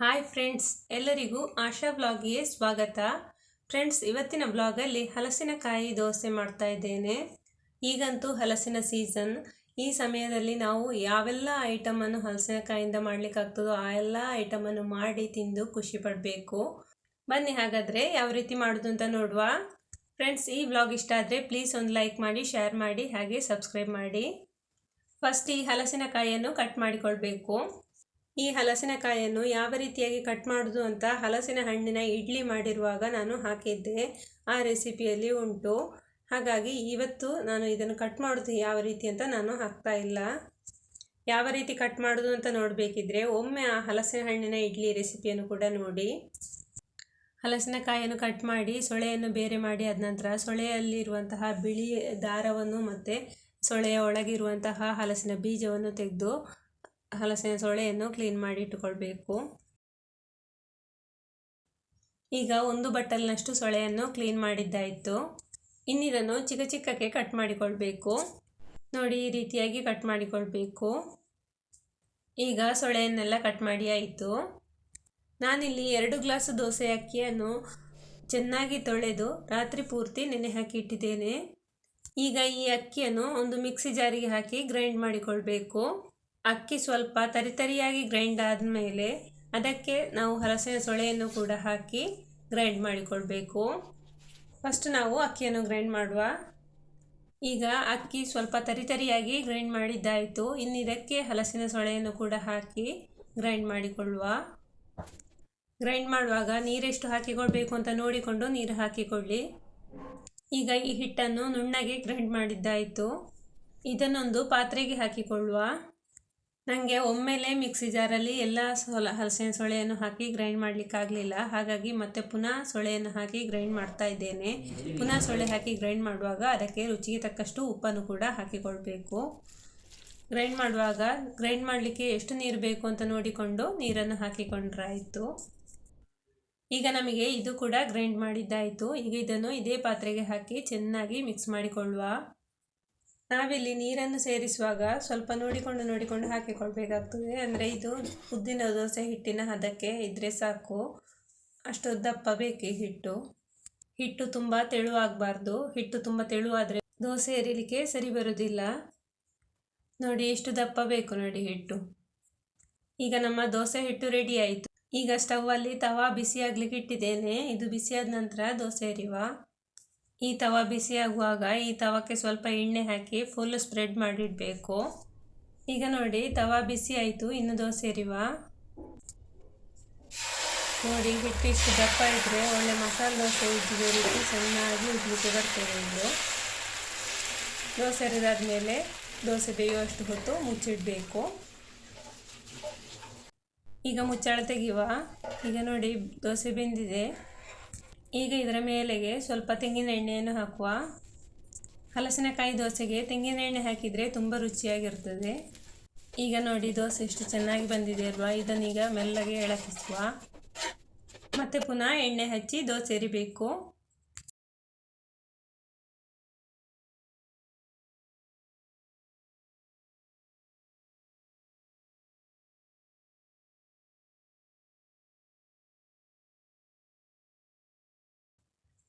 Hi friends, ಎಲ್ಲರಿಗೂ ಆಶಾ ಬ್ಲಾಗ್ಗೆ ಸ್ವಾಗತ. Friends, ಇವತ್ತಿನ ಬ್ಲಾಗಲ್ಲಿ ಹಲಸಿನಕಾಯಿ ದೋಸೆ ಮಾಡ್ತಾ ಇದ್ದೇನೆ. ಈಗಂತೂ ಹಲಸಿನ ಸೀಸನ್. ಈ ಸಮಯದಲ್ಲಿ ನಾವು ಯಾವೆಲ್ಲ ಐಟಮನ್ನು ಹಲಸಿನಕಾಯಿಂದ ಮಾಡ್ಲಿಕ್ಕಾಗ್ತದೋ ಆ ಎಲ್ಲ ಐಟಮನ್ನು ಮಾಡಿ ತಿಂದು ಖುಷಿ ಪಡಬೇಕು. ಬನ್ನಿ ಹಾಗಾದರೆ ಯಾವ ರೀತಿ ಮಾಡೋದು ಅಂತ ನೋಡುವ. ಫ್ರೆಂಡ್ಸ್, ಈ ಬ್ಲಾಗ್ ಇಷ್ಟ ಆದರೆ ಪ್ಲೀಸ್ ಒಂದು ಲೈಕ್ ಮಾಡಿ, ಶೇರ್ ಮಾಡಿ, ಹಾಗೆ ಸಬ್ಸ್ಕ್ರೈಬ್ ಮಾಡಿ. ಫಸ್ಟ್ ಈ ಹಲಸಿನಕಾಯಿಯನ್ನು ಕಟ್ ಮಾಡಿಕೊಳ್ಬೇಕು. ಈ ಹಲಸಿನಕಾಯಿಯನ್ನು ಯಾವ ರೀತಿಯಾಗಿ ಕಟ್ ಮಾಡೋದು ಅಂತ ಹಲಸಿನ ಹಣ್ಣಿನ ಇಡ್ಲಿ ಮಾಡಿರುವಾಗ ನಾನು ಹಾಕಿದ್ದೆ. ಆ ರೆಸಿಪಿಯಲ್ಲಿ ಉಂಟು. ಹಾಗಾಗಿ ಇವತ್ತು ನಾನು ಇದನ್ನು ಕಟ್ ಮಾಡೋದು ಯಾವ ರೀತಿ ಅಂತ ನಾನು ಹಾಕ್ತಾ ಇಲ್ಲ. ಯಾವ ರೀತಿ ಕಟ್ ಮಾಡೋದು ಅಂತ ನೋಡಬೇಕಿದ್ರೆ ಒಮ್ಮೆ ಆ ಹಲಸಿನ ಹಣ್ಣಿನ ಇಡ್ಲಿ ರೆಸಿಪಿಯನ್ನು ಕೂಡ ನೋಡಿ. ಹಲಸಿನಕಾಯಿಯನ್ನು ಕಟ್ ಮಾಡಿ ಸೊಳೆಯನ್ನು ಬೇರೆ ಮಾಡಿ ಆದ ನಂತರ ಸೊಳೆಯಲ್ಲಿರುವಂತಹ ಬಿಳಿ ದಾರವನ್ನು ಮತ್ತು ಸೊಳೆಯ ಒಳಗಿರುವಂತಹ ಹಲಸಿನ ಬೀಜವನ್ನು ತೆಗೆದು ಹಲಸಿನ ಸೊಳೆಯನ್ನು ಕ್ಲೀನ್ ಮಾಡಿ ಇಟ್ಟುಕೊಳ್ಬೇಕು. ಈಗ ಒಂದು ಬಟ್ಟಲಿನಷ್ಟು ಸೊಳೆಯನ್ನು ಕ್ಲೀನ್ ಮಾಡಿದ್ದಾಯಿತು. ಇನ್ನಿದನ್ನು ಚಿಕ್ಕ ಚಿಕ್ಕಕ್ಕೆ ಕಟ್ ಮಾಡಿಕೊಳ್ಬೇಕು. ನೋಡಿ, ಈ ರೀತಿಯಾಗಿ ಕಟ್ ಮಾಡಿಕೊಳ್ಬೇಕು. ಈಗ ಸೊಳೆಯನ್ನೆಲ್ಲ ಕಟ್ ಮಾಡಿ ಆಯಿತು. ನಾನಿಲ್ಲಿ ಎರಡು ಗ್ಲಾಸ್ ದೋಸೆ ಅಕ್ಕಿಯನ್ನು ಚೆನ್ನಾಗಿ ತೊಳೆದು ರಾತ್ರಿ ಪೂರ್ತಿ ನೆನೆ ಹಾಕಿ ಇಟ್ಟಿದ್ದೇನೆ. ಈಗ ಈ ಅಕ್ಕಿಯನ್ನು ಒಂದು ಮಿಕ್ಸಿ ಜಾರಿಗೆ ಹಾಕಿ ಗ್ರೈಂಡ್ ಮಾಡಿಕೊಳ್ಬೇಕು. ಅಕ್ಕಿ ಸ್ವಲ್ಪ ತರಿತರಿಯಾಗಿ ಗ್ರೈಂಡ್ ಆದಮೇಲೆ ಅದಕ್ಕೆ ನಾವು ಹಲಸಿನ ಸೊಳೆಯನ್ನು ಕೂಡ ಹಾಕಿ ಗ್ರೈಂಡ್ ಮಾಡಿಕೊಳ್ಬೇಕು. ಫಸ್ಟ್ ನಾವು ಅಕ್ಕಿಯನ್ನು ಗ್ರೈಂಡ್ ಮಾಡುವ. ಈಗ ಅಕ್ಕಿ ಸ್ವಲ್ಪ ತರಿತರಿಯಾಗಿ ಗ್ರೈಂಡ್ ಮಾಡಿದ್ದಾಯಿತು. ಇನ್ನು ಇದಕ್ಕೆ ಹಲಸಿನ ಸೊಳೆಯನ್ನು ಕೂಡ ಹಾಕಿ ಗ್ರೈಂಡ್ ಮಾಡಿಕೊಳ್ಳುವ. ಗ್ರೈಂಡ್ ಮಾಡುವಾಗ ನೀರೆಷ್ಟು ಹಾಕಿಕೊಳ್ಬೇಕು ಅಂತ ನೋಡಿಕೊಂಡು ನೀರು ಹಾಕಿಕೊಳ್ಳಿ. ಈಗ ಈ ಹಿಟ್ಟನ್ನು ನುಣ್ಣಗೆ ಗ್ರೈಂಡ್ ಮಾಡಿದ್ದಾಯಿತು. ಇದನ್ನೊಂದು ಪಾತ್ರೆಗೆ ಹಾಕಿಕೊಳ್ಳುವ. ನನಗೆ ಒಮ್ಮೆಲೆ ಮಿಕ್ಸಿ ಜಾರಲ್ಲಿ ಎಲ್ಲ ಸೊಲ, ಹಲಸಿನ ಸೊಳೆಯನ್ನು ಹಾಕಿ ಗ್ರೈಂಡ್ ಮಾಡಲಿಕ್ಕಾಗಲಿಲ್ಲ. ಹಾಗಾಗಿ ಮತ್ತೆ ಪುನಃ ಸೊಳೆಯನ್ನು ಹಾಕಿ ಗ್ರೈಂಡ್ ಮಾಡ್ತಾ ಇದ್ದೇನೆ. ಪುನಃ ಸೊಳೆ ಹಾಕಿ ಗ್ರೈಂಡ್ ಮಾಡುವಾಗ ಅದಕ್ಕೆ ರುಚಿಗೆ ತಕ್ಕಷ್ಟು ಉಪ್ಪನ್ನು ಕೂಡ ಹಾಕಿಕೊಳ್ಬೇಕು. ಗ್ರೈಂಡ್ ಮಾಡುವಾಗ, ಗ್ರೈಂಡ್ ಮಾಡಲಿಕ್ಕೆ ಎಷ್ಟು ನೀರು ಬೇಕು ಅಂತ ನೋಡಿಕೊಂಡು ನೀರನ್ನು ಹಾಕಿಕೊಂಡ್ರಾಯಿತು. ಈಗ ನಮಗೆ ಇದು ಕೂಡ ಗ್ರೈಂಡ್ ಮಾಡಿದ್ದಾಯಿತು. ಈಗ ಇದನ್ನು ಇದೇ ಪಾತ್ರೆಗೆ ಹಾಕಿ ಚೆನ್ನಾಗಿ ಮಿಕ್ಸ್ ಮಾಡಿಕೊಳ್ಳುವ. ನಾವಿಲ್ಲಿ ನೀರನ್ನು ಸೇರಿಸುವಾಗ ಸ್ವಲ್ಪ ನೋಡಿಕೊಂಡು ನೋಡಿಕೊಂಡು ಹಾಕಿಕೊಳ್ಬೇಕಾಗ್ತದೆ. ಅಂದರೆ ಇದು ಉದ್ದಿನ ದೋಸೆ ಹಿಟ್ಟಿನ ಹದಕ್ಕೆ ಇದ್ದರೆ ಸಾಕು. ಅಷ್ಟು ದಪ್ಪ ಬೇಕು ಹಿಟ್ಟು. ಹಿಟ್ಟು ತುಂಬ ತೆಳುವಾಗಬಾರ್ದು. ಹಿಟ್ಟು ತುಂಬ ತೆಳುವಾದರೆ ದೋಸೆ ಎರಿಲಿಕ್ಕೆ ಸರಿ ಬರೋದಿಲ್ಲ. ನೋಡಿ, ಎಷ್ಟು ದಪ್ಪ ಬೇಕು ನೋಡಿ ಹಿಟ್ಟು. ಈಗ ನಮ್ಮ ದೋಸೆ ಹಿಟ್ಟು ರೆಡಿ ಆಯಿತು. ಈಗ ಸ್ಟವ್ವಲ್ಲಿ ತವಾ ಬಿಸಿಯಾಗ್ಲಿಕ್ಕೆ ಇಟ್ಟಿದ್ದೇನೆ. ಇದು ಬಿಸಿಯಾದ ನಂತರ ದೋಸೆ ಎರಿವ. ಈ ತವ ಬಿಸಿಯಾಗುವಾಗ ಈ ತವಕ್ಕೆ ಸ್ವಲ್ಪ ಎಣ್ಣೆ ಹಾಕಿ ಫುಲ್ ಸ್ಪ್ರೆಡ್ ಮಾಡಿಡಬೇಕು. ಈಗ ನೋಡಿ, ತವ ಬಿಸಿ ಆಯಿತು, ಇನ್ನು ದೋಸೆ ಇರುವ. ನೋಡಿ, ಹಿಟ್ಟು ಇಷ್ಟು ದಪ್ಪ ಇದ್ದರೆ ಒಳ್ಳೆ ಮಸಾಲೆ ದೋಸೆ ಉಜ್ಜಿದ ರೀತಿ ಚೆನ್ನಾಗಿ ಉಜ್ಲಿಕ್ಕೆ ಬರ್ತೇವೆ ಇದು. ದೋಸೆ ಎರೆದಾದ್ಮೇಲೆ ದೋಸೆ ಬೇಯುವಷ್ಟು ಹೊತ್ತು ಮುಚ್ಚಿಡಬೇಕು. ಈಗ ಮುಚ್ಚಾಳ ತೆಗೆಯುವ. ಈಗ ನೋಡಿ, ದೋಸೆ ಬೆಂದಿದೆ. ಈಗ ಇದರ ಮೇಲೆಗೆ ಸ್ವಲ್ಪ ತೆಂಗಿನ ಎಣ್ಣೆಯನ್ನು ಹಾಕುವ. ಹಲಸಿನಕಾಯಿ ದೋಸೆಗೆ ತೆಂಗಿನ ಎಣ್ಣೆ ಹಾಕಿದರೆ ತುಂಬ ರುಚಿಯಾಗಿರ್ತದೆ. ಈಗ ನೋಡಿ ದೋಸೆ ಎಷ್ಟು ಚೆನ್ನಾಗಿ ಬಂದಿದೆ ಅಲ್ವಾ? ಇದನ್ನೀಗ ಮೆಲ್ಲಗೆ ಎಳಕಿಸುವ. ಮತ್ತು ಪುನಃ ಎಣ್ಣೆ ಹಚ್ಚಿ ದೋಸೆ ಎರಿಬೇಕು.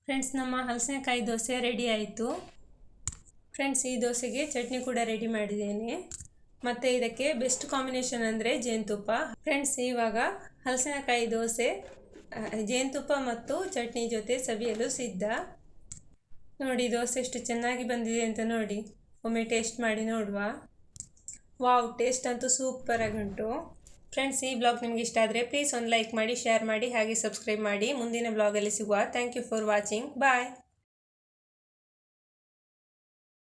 ಫ್ರೆಂಡ್ಸ್ ನಮ್ಮ ಹಲಸಿನಕಾಯಿ ದೋಸೆ ರೆಡಿ ಆಯಿತು. ಫ್ರೆಂಡ್ಸ್ ಈ ದೋಸೆಗೆ ಚಟ್ನಿ ಕೂಡ ರೆಡಿ ಮಾಡಿದ್ದೇನೆ. ಮತ್ತು ಇದಕ್ಕೆ ಬೆಸ್ಟ್ ಕಾಂಬಿನೇಷನ್ ಅಂದರೆ ಜೇನುತುಪ್ಪ. ಫ್ರೆಂಡ್ಸ್ ಇವಾಗ ಹಲಸಿನಕಾಯಿ ದೋಸೆ ಜೇನುತುಪ್ಪ ಮತ್ತು ಚಟ್ನಿ ಜೊತೆ ಸವಿಯಲು ಸಿದ್ಧ. ನೋಡಿ, ದೋಸೆ ಎಷ್ಟು ಚೆನ್ನಾಗಿ ಬಂದಿದೆ ಅಂತ ನೋಡಿ. ಒಮ್ಮೆ ಟೇಸ್ಟ್ ಮಾಡಿ ನೋಡುವ. ವಾವ್ ಟೇಸ್ಟ್ ಅಂತೂ ಸೂಪರಾಗಿ ಉಂಟು. ಫ್ರೆಂಡ್ಸ್ ಈ ಬ್ಲಾಗ್ ನಿಮಗೆ ಇಷ್ಟ ಆದರೆ ಪ್ಲೀಸ್ ಒಂದು ಲೈಕ್ ಮಾಡಿ ಶೇರ್ ಮಾಡಿ, ಹಾಗೆ ಸಬ್ಸ್ಕ್ರೈಬ್ ಮಾಡಿ. ಮುಂದಿನ ಬ್ಲಾಗಲ್ಲಿ ಸಿಗುವ. Thank you for watching bye